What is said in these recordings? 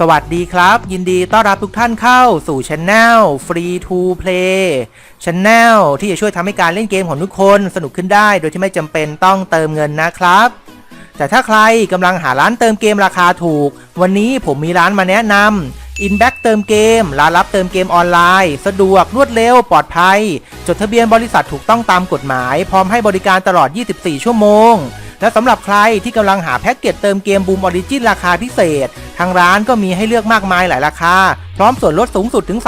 สวัสดีครับ ยินดีต้อนรับทุกท่านเข้าสู่ช anel Free to Play Channel ที่จะช่วยทำให้การเล่นเกมของทุกคนสนุกขึ้นได้โดยที่ไม่จำเป็นต้องเติมเงินนะครับ แต่ถ้าใครกำลังหาร้านเติมเกมราคาถูก วันนี้ผมมีร้านมาแนะนำ Inback เติมเกมร้านรับเติมเกมออนไลน์ สะดวกรวดเร็วปลอดภัย จดทะเบียนบริษัทถูกต้องตามกฎหมาย พร้อมให้บริการตลอด 24 ชั่วโมง และสำหรับใครที่กำลังหาแพ็กเกจเติมเกมบูมออริจินราคาพิเศษ ทางร้านก็มีให้เลือกมากมายหลายราคา พร้อมส่วนลดสูงสุดถึง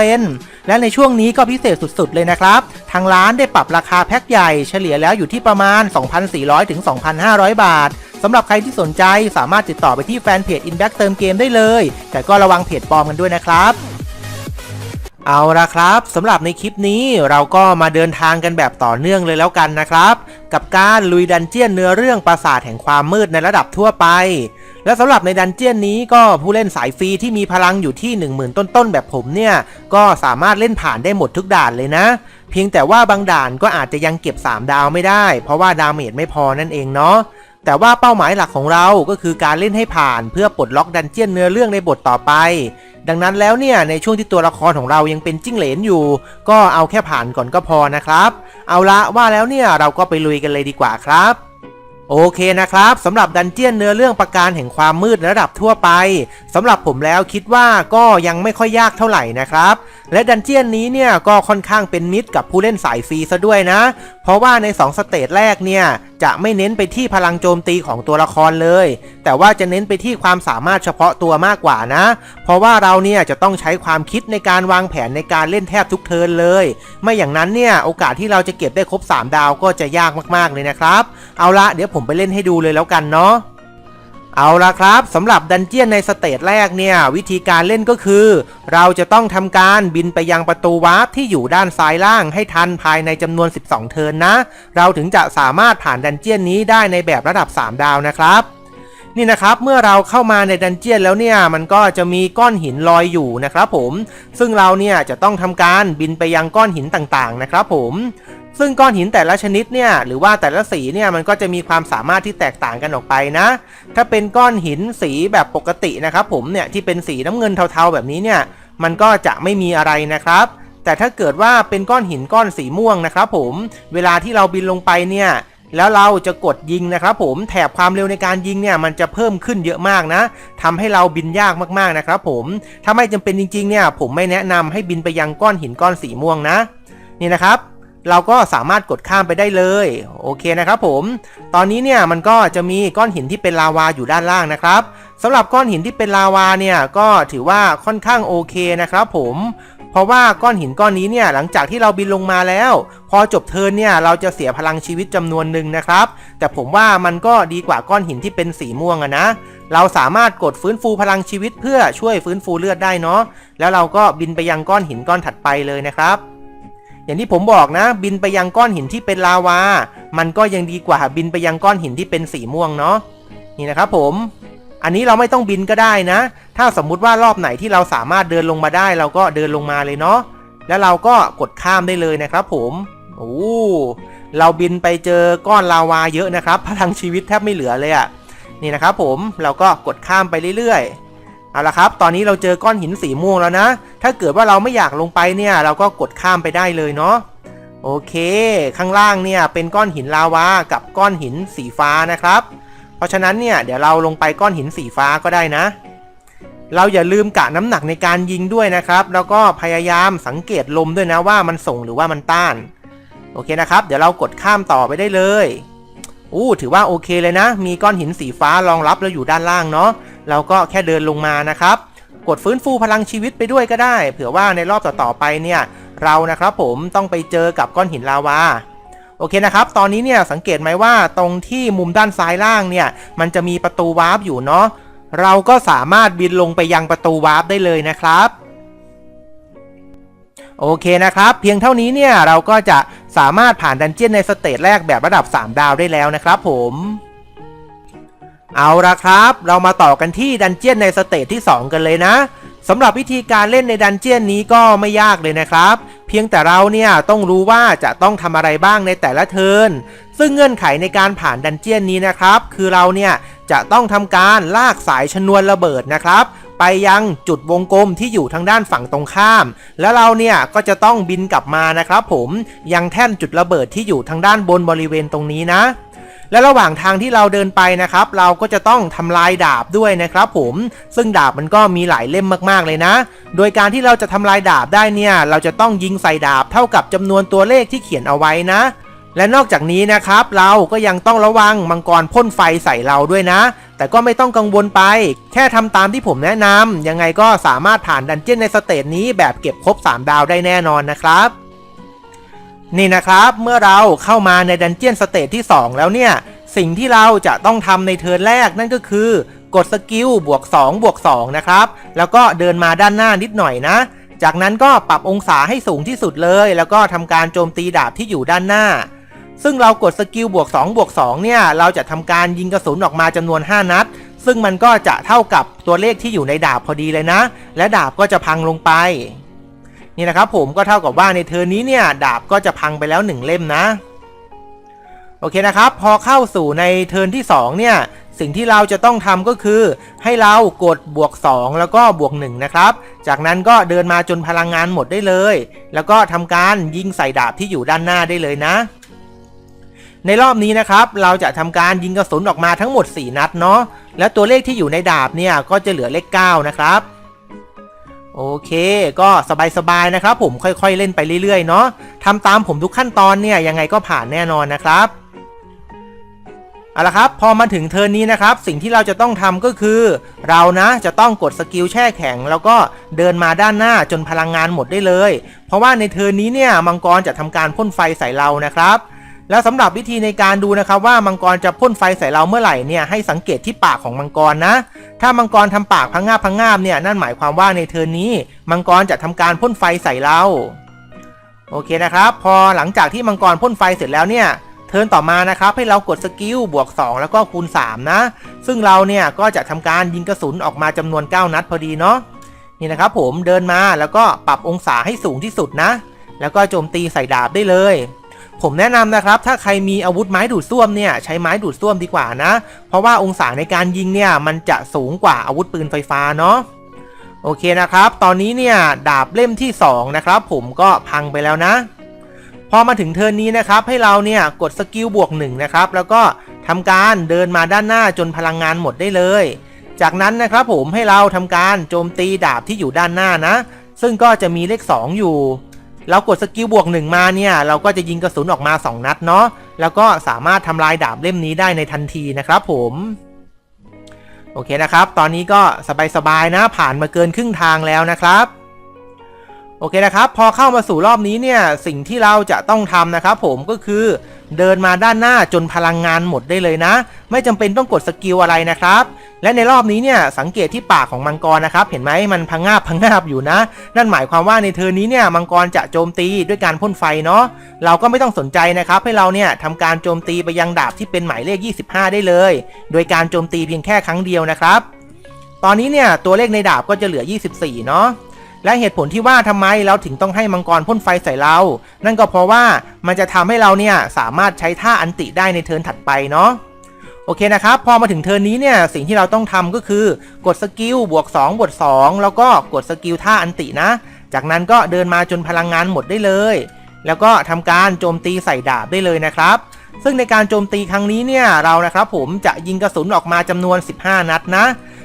30%และในช่วงนี้ก็พิเศษสุดๆเลยนะครับ ทางร้านได้ปรับราคาแพ็กใหญ่เฉลี่ยแล้วอยู่ที่ประมาณ 2,400ถึง2,500 บาทสำหรับใครที่สนใจสามารถติดต่อไปที่แฟนเพจ Inback เติมเกมได้เลย แต่ก็ระวังเพจปลอมกันด้วยนะครับเอาละครับสำหรับในคลิปนี้เราก็มาเดินทางกันแบบต่อเนื่องเลยแล้วกันนะครับ กับการลุยดันเจียนเนื้อเรื่องปราสาทแห่งความมืดในระดับทั่วไป และสำหรับในดันเจียนนี้ก็ผู้เล่นสายฟรีที่มีพลังอยู่ที่ 10,000 ต้นๆ แบบผมเนี่ย ก็สามารถเล่นผ่านได้หมดทุกด่านเลยนะ เพียงแต่ว่าบางด่านก็อาจจะยังเก็บ 3 ดาวไม่ได้ เพราะว่าดาเมจไม่พอนั่นเองเนาะ แต่ว่าเป้าหมายหลักของเราก็คือการเล่นให้ผ่านเพื่อปลดล็อกดันเจียนเนื้อเรื่องในบทต่อไป ดังนั้นแล้วเนี่ยในช่วงที่ตัวละครของเรายังเป็นจิ้งเหลนอยู่ ก็เอาแค่ผ่านก่อนก็พอนะครับ เอาละว่าแล้วเนี่ยเราก็ไปลุยกันเลยดีกว่าครับโอเคนะครับสำหรับดันเจียนเนื้อเรื่องประการแห่งความมืดระดับทั่วไปสำหรับผมแล้วคิดว่าก็ยังไม่ค่อยยากเท่าไหร่นะครับ และดันเจียนนี้เนี่ยก็ค่อนข้างเป็นมิตรกับผู้เล่นสายฟรีซะด้วยนะ เพราะว่าใน 2 สเตจแรกเนี่ยจะไม่เน้นไปที่พลังโจมตีของตัวละครเลย แต่ว่าจะเน้นไปที่ความสามารถเฉพาะตัวมากกว่านะ เพราะว่าเราเนี่ยจะต้องใช้ความคิดในการวางแผนในการเล่นแทบทุกเทิร์นเลย ไม่อย่างนั้นเนี่ยโอกาสที่เราจะเก็บได้ครบ 3 ดาวก็จะยากมากๆเลยนะครับ เอาละเดี๋ยวผมไปเล่นให้ดูเลยแล้วกันเนาะ เอาละครับสำหรับดันเจียนในสเตจแรกเนี่ย วิธีการเล่นก็คือ เราจะต้องทำการบินไปยังประตูวาร์ปที่อยู่ด้านซ้ายล่างให้ทันภายในจำนวน 12 เทิร์นนะ เราถึงจะสามารถผ่านดันเจียนนี้ได้ในแบบระดับ 3 ดาวนะครับนี่นะครับเมื่อเราเข้ามาในดันเจียนแล้วเนี่ยมันก็จะมีก้อนหินลอยอยู่นะครับผมซึ่งเราเนี่ยจะต้องทำการบินไปยังก้อนหินต่างๆนะครับผม ซึ่งก้อนหินแต่ละชนิดเนี่ยหรือว่าแต่ละสีเนี่ยมันก็จะมีความสามารถที่แตกต่างกันออกไปนะ ถ้าเป็นก้อนหินสีแบบปกตินะครับผมเนี่ยที่เป็นสีน้ำเงินเทาๆแบบนี้เนี่ยมันก็จะไม่มีอะไรนะครับ แต่ถ้าเกิดว่าเป็นก้อนหินก้อนสีม่วงนะครับผมเวลาที่เราบินลงไปเนี่ยแล้วเราจะกดยิงนะครับผมแถบความเร็วในการยิงเนี่ยมันจะเพิ่มขึ้นเยอะมากนะทำให้เราบินยากมากๆนะครับผมถ้าไม่จำเป็นจริงๆเนี่ยผมไม่แนะนำให้บินไปยังก้อนหินก้อนสีม่วงนะ นี่นะครับ เราก็สามารถกดข้ามไปได้เลยโอเคนะครับผมตอนนี้เนี่ยมันก็จะมีก้อนหินที่เป็นลาวาอยู่ด้านล่างนะครับสำหรับก้อนหินที่เป็นลาวาเนี่ยก็ถือว่าค่อนข้างโอเคนะครับผมเพราะว่าก้อนหินก้อนนี้เนี่ยหลังจากที่เราบินลงมาแล้ว พอจบเทิร์นเนี่ยเราจะเสียพลังชีวิตจำนวนหนึ่งนะครับ แต่ผมว่ามันก็ดีกว่าก้อนหินที่เป็นสีม่วงอะนะ เราสามารถกดฟื้นฟูพลังชีวิตเพื่อช่วยฟื้นฟูเลือดได้เนาะแล้วเราก็บินไปยังก้อนหินก้อนถัดไปเลยนะครับ อย่างที่ผมบอกนะ บินไปยังก้อนหินที่เป็นลาวา มันก็ยังดีกว่าบินไปยังก้อนหินที่เป็นสีม่วงเนาะนี่นะครับผมอันนี้เราไม่ต้องบินก็ได้นะ ถ้าสมมุติว่ารอบไหนที่เราสามารถเดินลงมาได้ เราก็เดินลงมาเลยเนาะแล้วเราก็กดข้ามได้เลยนะครับ ผมโอ้เราบินไปเจอก้อนลาวาเยอะนะครับพลังชีวิตแทบไม่เหลือเลยอะ่ะนี่นะครับผมเราก็กดข้ามไปเรื่อยๆ เอาละครับ ตอนนี้เราเจอก้อนหินสีม่วงแล้วนะ ถ้าเกิดว่าเราไม่อยากลงไปเนี่ย เราก็กดข้ามไปได้เลยเนาะ โอเค ข้างล่างเนี่ยเป็นก้อนหินลาวา กับก้อนหินสีฟ้านะครับ เพราะฉะนั้นเนี่ยเดี๋ยวเราลงไปก้อนหินสีฟ้าก็ได้นะ เราอย่าลืมกะน้ำหนักในการยิงด้วยนะครับ แล้วก็พยายามสังเกตลมด้วยนะว่ามันส่งหรือว่ามันต้าน โอเคนะครับ เดี๋ยวเรากดข้ามต่อไปได้เลยอู้ถือว่าโอเคเลยนะ มีก้อนหินสีฟ้ารองรับแล้วอยู่ด้านล่างเนาะ เราก็แค่เดินลงมานะครับ กดฟื้นฟูพลังชีวิตไปด้วยก็ได้ เผื่อว่าในรอบต่อๆไปเนี่ยเรานะครับผมต้องไปเจอกับก้อนหินลาวาโอเคนะครับ ตอนนี้เนี่ยสังเกตไหมว่าตรงที่มุมด้านซ้ายล่างเนี่ย มันจะมีประตูวาร์ปอยู่เนาะ เราก็สามารถบินลงไปยังประตูวาร์ปได้เลยนะครับ โอเคนะครับ เพียงเท่านี้เนี่ยเราก็จะสามารถผ่านดันเจี้ยนในสเตจแรกแบบระดับ 3 ดาวได้แล้วนะครับผม เอาละครับ เรามาต่อกันที่ดันเจียนในสเตจที่ 2 กันเลยนะสำหรับวิธีการเล่นในดันเจียนนี้ก็ไม่ยากเลยนะครับ เพียงแต่เราเนี่ยต้องรู้ว่าจะต้องทำอะไรบ้างในแต่ละเทิร์นซึ่งเงื่อนไขในการผ่านดันเจียนนี้นะครับ คือเราเนี่ยจะต้องทำการลากสายชนวนระเบิดนะครับ ไปยังจุดวงกลมที่อยู่ทางด้านฝั่งตรงข้าม แล้วเราเนี่ยก็จะต้องบินกลับมานะครับ ผมยังแท่นจุดระเบิดที่อยู่ทางด้านบนบริเวณตรงนี้นะ และระหว่างทางที่เราเดินไปนะครับ เราก็จะต้องทำลายดาบด้วยนะครับผมซึ่งดาบมันก็มีหลายเล่มมากๆเลยนะ โดยการที่เราจะทำลายดาบได้เนี่ย เราจะต้องยิงใส่ดาบเท่ากับจำนวนตัวเลขที่เขียนเอาไว้นะและนอกจากนี้นะครับ เราก็ยังต้องระวังมังกรพ่นไฟใส่เราด้วยนะ แต่ก็ไม่ต้องกังวลไป แค่ทำตามที่ผมแนะนำยังไงก็สามารถผ่านดันเจี้ยนในสเตจนี้แบบเก็บครบ 3 ดาวได้แน่นอนนะครับ นี่นะครับเมื่อเราเข้ามาในดันเจียนสเตจที่ 2 แล้วเนี่ย สิ่งที่เราจะต้องทำในเทิร์นแรกนั่นก็คือกดสกิลบวก2บวก2นะครับ แล้วก็เดินมาด้านหน้านิดหน่อยนะ จากนั้นก็ปรับองศาให้สูงที่สุดเลย แล้วก็ทำการโจมตีดาบที่อยู่ด้านหน้า ซึ่งเรากดสกิลบวก2บวก2เนี่ย เราจะทำการยิงกระสุนออกมาจำนวน 5 นัด ซึ่งมันก็จะเท่ากับตัวเลขที่อยู่ในดาบพอดีเลยนะ และดาบก็จะพังลงไป นี่นะครับผมก็เท่ากับว่าในเทอร์นี้เนี่ยดาบก็จะพังไปแล้ว 1 เล่มนะ โอเคนะครับ พอเข้าสู่ในเทิร์นที่ 2 เนี่ย สิ่งที่เราจะต้องทำก็คือ ให้เรากดบวก 2 แล้วก็บวก 1 นะครับ จากนั้นก็เดินมาจนพลังงานหมดได้เลย แล้วก็ทำการยิงใส่ดาบที่อยู่ด้านหน้าได้เลยนะในรอบนี้นะครับ เราจะทำการยิงกระสุนออกมาทั้งหมด 4 นัดเนาะและตัวเลขที่อยู่ในดาบเนี่ยก็จะเหลือเลข 9 นะครับ โอเคก็สบายๆนะครับผมค่อยๆเล่นไปเรื่อยๆเนาะทำตามผมทุกขั้นตอนเนี่ยยังไงก็ผ่านแน่นอนนะครับเอาละครับพอมาถึงเทิร์นนี้นะครับ สิ่งที่เราจะต้องทำก็คือ เรานะจะต้องกดสกิลแช่แข็ง แล้วก็เดินมาด้านหน้าจนพลังงานหมดได้เลย เพราะว่าในเทิร์นนี้เนี่ยมังกรจะทำการพ่นไฟใส่เรานะครับ แล้วสำหรับวิธีในการดูนะครับว่ามังกรจะพ่นไฟใส่เราเมื่อไหร่เนี่ยให้สังเกตที่ปากของมังกรนะ ถ้ามังกรทำปากพังงาบพังงาบเนี่ยนั่นหมายความว่าในเทิร์นนี้มังกรจะทำการพ่นไฟใส่เราโอเคนะครับ พอหลังจากที่มังกรพ่นไฟเสร็จแล้วเนี่ยเทิร์นต่อมานะครับให้เรากดสกิลบวก 2 แล้วก็คูณ 3 นะ ซึ่งเราเนี่ยก็จะทำการยิงกระสุนออกมาจำนวน 9 นัดพอดีเนาะนี่นะครับผมเดินมาแล้วก็ปรับองศาให้สูงที่สุดนะ แล้วก็โจมตีใส่ดาบได้เลย ผมแนะนำนะครับ ถ้าใครมีอาวุธไม้ดูดซ่วมเนี่ยใช้ไม้ดูดซ่วมดีกว่านะ เพราะว่าองศาในการยิงเนี่ยมันจะสูงกว่าอาวุธปืนไฟฟ้าเนาะโอเคนะครับ ตอนนี้เนี่ยดาบเล่มที่ 2 นะครับ ผมก็พังไปแล้วนะ พอมาถึงเทิร์นนี้นะครับ ให้เราเนี่ยกดสกิลบวก1นะครับ แล้วก็ทำการเดินมาด้านหน้าจนพลังงานหมดได้เลย จากนั้นนะครับผมให้เราทำการโจมตีดาบที่อยู่ด้านหน้านะ ซึ่งก็จะมีเลข 2 อยู่ เรากดสกิลบวกหนึ่งมาเนี่ย เราก็จะยิงกระสุนออกมา 2 นัดเนาะแล้วก็สามารถทำลายดาบเล่มนี้ได้ในทันทีนะครับผมโอเคนะครับ ตอนนี้ก็สบายๆนะผ่านมาเกินครึ่งทางแล้วนะครับ โอเคนะครับ พอเข้ามาสู่รอบนี้เนี่ย สิ่งที่เราจะต้องทำนะครับผมก็คือเดินมาด้านหน้าจนพลังงานหมดได้เลยนะ ไม่จำเป็นต้องกดสกิลอะไรนะครับ และในรอบนี้เนี่ยสังเกตที่ปากของมังกรนะครับ เห็นไหมมันพังงาบพังงาบอยู่นะ นั่นหมายความว่าในเทอร์นนี้เนี่ยมังกรจะโจมตีด้วยการพ่นไฟเนาะเราก็ไม่ต้องสนใจนะครับ ให้เราเนี่ยทำการโจมตีไปยังดาบที่เป็นหมายเลข 25 ได้เลย โดยการโจมตีเพียงแค่ครั้งเดียวนะครับ ตอนนี้เนี่ยตัวเลขในดาบก็จะเหลือ 24 เนาะ และเหตุผลที่ว่าทำไมเราถึงต้องให้มังกรพ่นไฟใส่เรา นั่นก็เพราะว่ามันจะทำให้เราเนี่ยสามารถใช้ท่าอันติได้ในเทิร์นถัดไปเนาะโอเคนะครับ พอมาถึงเทิร์นนี้เนี่ยสิ่งที่เราต้องทำก็คือกดสกิลบวก2บวก2แล้วก็กดสกิลท่าอันตินะ จากนั้นก็เดินมาจนพลังงานหมดได้เลย แล้วก็ทำการโจมตีใส่ดาบได้เลยนะครับ ซึ่งในการโจมตีครั้งนี้เนี่ยเรานะครับผมจะยิงกระสุนออกมาจำนวน 15 นัดนะ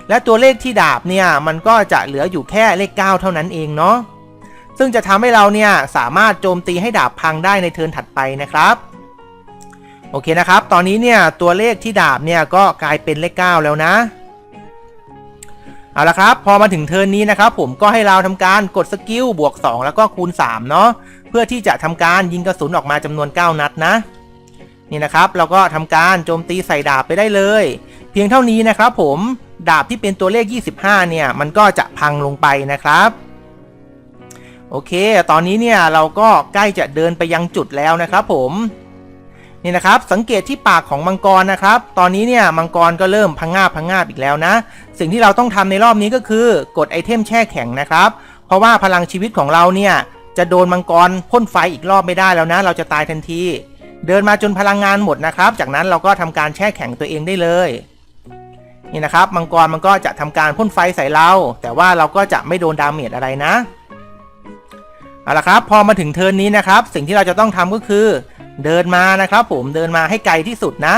และตัวเลขที่ดาบเนี่ยมันก็จะเหลืออยู่แค่เลข 9 เท่านั้นเองเนาะซึ่งจะทำให้เราเนี่ยสามารถโจมตีให้ดาบพังได้ในเทิร์นถัดไปนะครับโอเคนะครับ ตอนนี้เนี่ยตัวเลขที่ดาบเนี่ยก็กลายเป็นเลข 9 แล้วนะเอาละครับ พอมาถึงเทิร์นนี้นะครับผมก็ให้เราทำการกดสกิลบวก 2 แล้วก็คูณ3เนาะเพื่อที่จะทำการยิงกระสุนออกมาจำนวน 9 นัดนะ นี่นะครับ เราก็ทำการโจมตีใส่ดาบไปได้เลย เพียงเท่านี้นะครับผม ดาบที่เป็นตัวเลข 25 เนี่ย มันก็จะพังลงไปนะครับ โอเค ตอนนี้เนี่ยเราก็ใกล้จะเดินไปยังจุดแล้วนะครับผมนี่นะครับสังเกตที่ปากของมังกรนะครับ ตอนนี้เนี่ยมังกรก็เริ่มพังงาบพังงาบอีกแล้วนะ สิ่งที่เราต้องทำในรอบนี้ก็คือกดไอเทมแช่แข็งนะครับ เพราะว่าพลังชีวิตของเราเนี่ยจะโดนมังกรพ่นไฟอีกรอบไม่ได้แล้วนะ เราจะตายทันที เดินมาจนพลังงานหมดนะครับ จากนั้นเราก็ทำการแช่แข็งตัวเองได้เลย นี่นะครับมังกรมันก็จะทำการพ่นไฟใส่เรา แต่ว่าเราก็จะไม่โดนดาเมจอะไรนะเอาละครับ พอมาถึงเทิร์นนี้นะครับ สิ่งที่เราจะต้องทำก็คือ เดินมานะครับ ผมเดินมาให้ไกลที่สุดนะ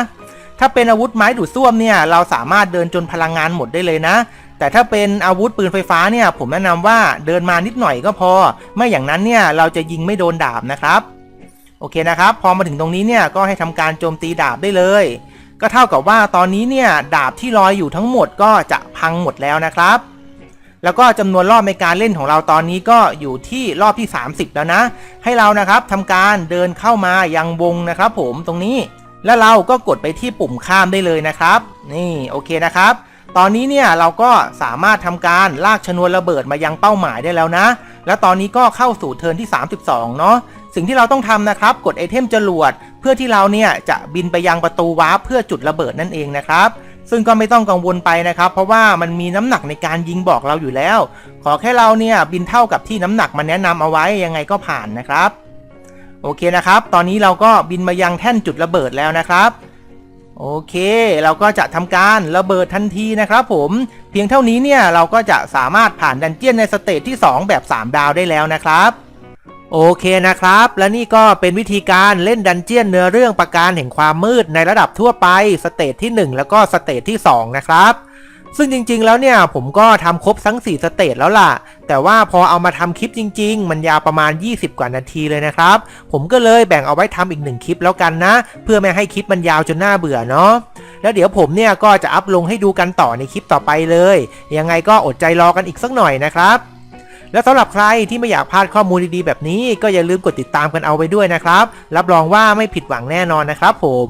ถ้าเป็นอาวุธไม้ดูดซ่วมเนี่ย เราสามารถเดินจนพลังงานหมดได้เลยนะ แต่ถ้าเป็นอาวุธปืนไฟฟ้าเนี่ย ผมแนะนำว่าเดินมานิดหน่อยก็พอ ไม่อย่างนั้นเนี่ยเราจะยิงไม่โดนดาบนะครับ โอเคนะครับ พอมาถึงตรงนี้เนี่ยก็ให้ทำการโจมตีดาบได้เลย ก็เท่ากับว่าตอนนี้เนี่ยดาบที่ลอยอยู่ทั้งหมดก็จะพังหมดแล้วนะครับ แล้วก็จำนวนรอบในการเล่นของเราตอนนี้ก็อยู่ที่รอบที่ 30 แล้วนะ ให้เรานะครับทำการเดินเข้ามายังวงนะครับ ผมตรงนี้ แล้วเราก็กดไปที่ปุ่มข้ามได้เลยนะครับ นี่โอเคนะครับ ตอนนี้เนี่ยเราก็สามารถทำการลากชนวนระเบิดมายังเป้าหมายได้แล้วนะ แล้วตอนนี้ก็เข้าสู่เทิร์นที่ 32 เนาะสิ่งที่เราต้องทำนะครับ กดไอเทมจรวด เพื่อที่เราเนี่ยจะบินไปยังประตูวาร์ปเพื่อจุดระเบิดนั่นเองนะครับ ซึ่งก็ไม่ต้องกังวลไปนะครับ เพราะว่ามันมีน้ำหนักในการยิงบอกเราอยู่แล้ว ขอแค่เราเนี่ยบินเท่ากับที่น้ำหนักมันแนะนำเอาไว้ยังไงก็ผ่านนะครับ โอเคนะครับ ตอนนี้เราก็บินมายังแท่นจุดระเบิดแล้วนะครับโอเค เราก็จะทำการระเบิดทันทีนะครับผม เพียงเท่านี้เนี่ยเราก็จะสามารถผ่านดันเจียนในสเตจที่ 2 แบบ 3 ดาวได้แล้วนะครับ โอเคนะครับ และนี่ก็เป็นวิธีการเล่นดันเจียนเนื้อเรื่องประการแห่งความมืดในระดับทั่วไปสเตจที่ 1 แล้วก็สเตจที่ 2 นะครับ ซึ่งจริงๆแล้วเนี่ยผมก็ทำครบทั้ง 4 สเตจแล้วล่ะ แต่ว่าพอเอามาทำคลิปจริง ๆ มันยาวประมาณ 20 กว่านาทีเลยนะครับ ผมก็เลยแบ่งเอาไว้ทำอีกหนึ่งคลิปแล้วกันนะ เพื่อไม่ให้คลิปมันยาวจนน่าเบื่อเนาะแล้วเดี๋ยวผมเนี่ยก็จะอัพลงให้ดูกันต่อในคลิปต่อไปเลย ยังไงก็อดใจรอกันอีกสักหน่อยนะครับ แล้วสำหรับใครที่ไม่อยากพลาดข้อมูลดีๆแบบนี้ ก็อย่าลืมกดติดตามกันเอาไว้ด้วยนะครับ รับรองว่าไม่ผิดหวังแน่นอนนะครับผม